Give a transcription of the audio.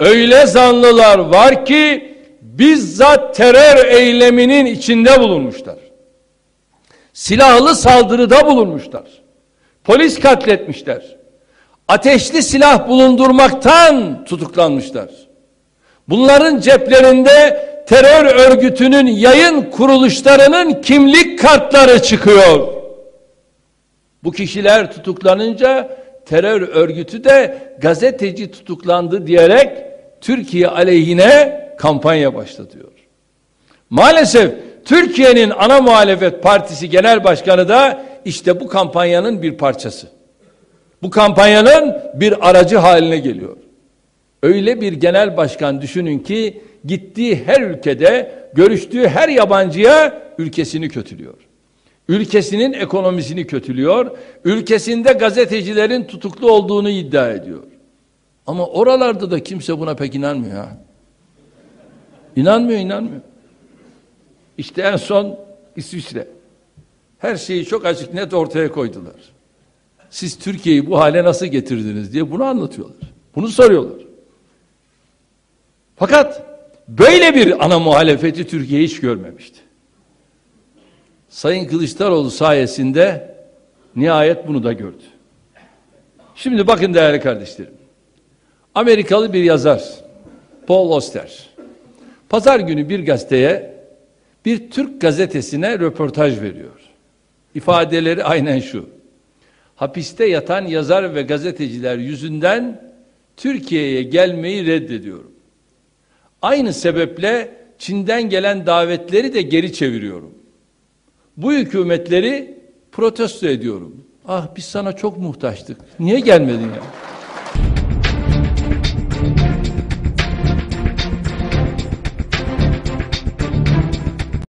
Öyle zanlılar var ki bizzat terör eyleminin içinde bulunmuşlar. Silahlı saldırıda bulunmuşlar. Polis katletmişler. Ateşli silah bulundurmaktan tutuklanmışlar. Bunların ceplerinde terör örgütünün yayın kuruluşlarının kimlik kartları çıkıyor. Bu kişiler tutuklanınca terör örgütü de gazeteci tutuklandı diyerek Türkiye aleyhine kampanya başlatıyor. Maalesef Türkiye'nin ana muhalefet partisi genel başkanı da işte bu kampanyanın bir parçası. Bu kampanyanın bir aracı haline geliyor. Öyle bir genel başkan düşünün ki gittiği her ülkede görüştüğü her yabancıya ülkesini kötülüyor. Ülkesinin ekonomisini kötülüyor. Ülkesinde gazetecilerin tutuklu olduğunu iddia ediyor. Ama oralarda da kimse buna pek inanmıyor ha. İnanmıyor, inanmıyor. İşte en son İsviçre. Her şeyi çok açık net ortaya koydular. Siz Türkiye'yi bu hale nasıl getirdiniz diye bunu anlatıyorlar. Bunu soruyorlar. Fakat böyle bir ana muhalefeti Türkiye hiç görmemişti. Sayın Kılıçdaroğlu sayesinde nihayet bunu da gördü. Şimdi bakın değerli kardeşlerim. Amerikalı bir yazar Paul Oster pazar günü bir gazeteye bir Türk gazetesine röportaj veriyor. İfadeleri aynen şu. Hapiste yatan yazar ve gazeteciler yüzünden Türkiye'ye gelmeyi reddediyorum. Aynı sebeple Çin'den gelen davetleri de geri çeviriyorum. Bu hükümetleri protesto ediyorum. Ah biz sana çok muhtaçtık. Niye gelmedin ya?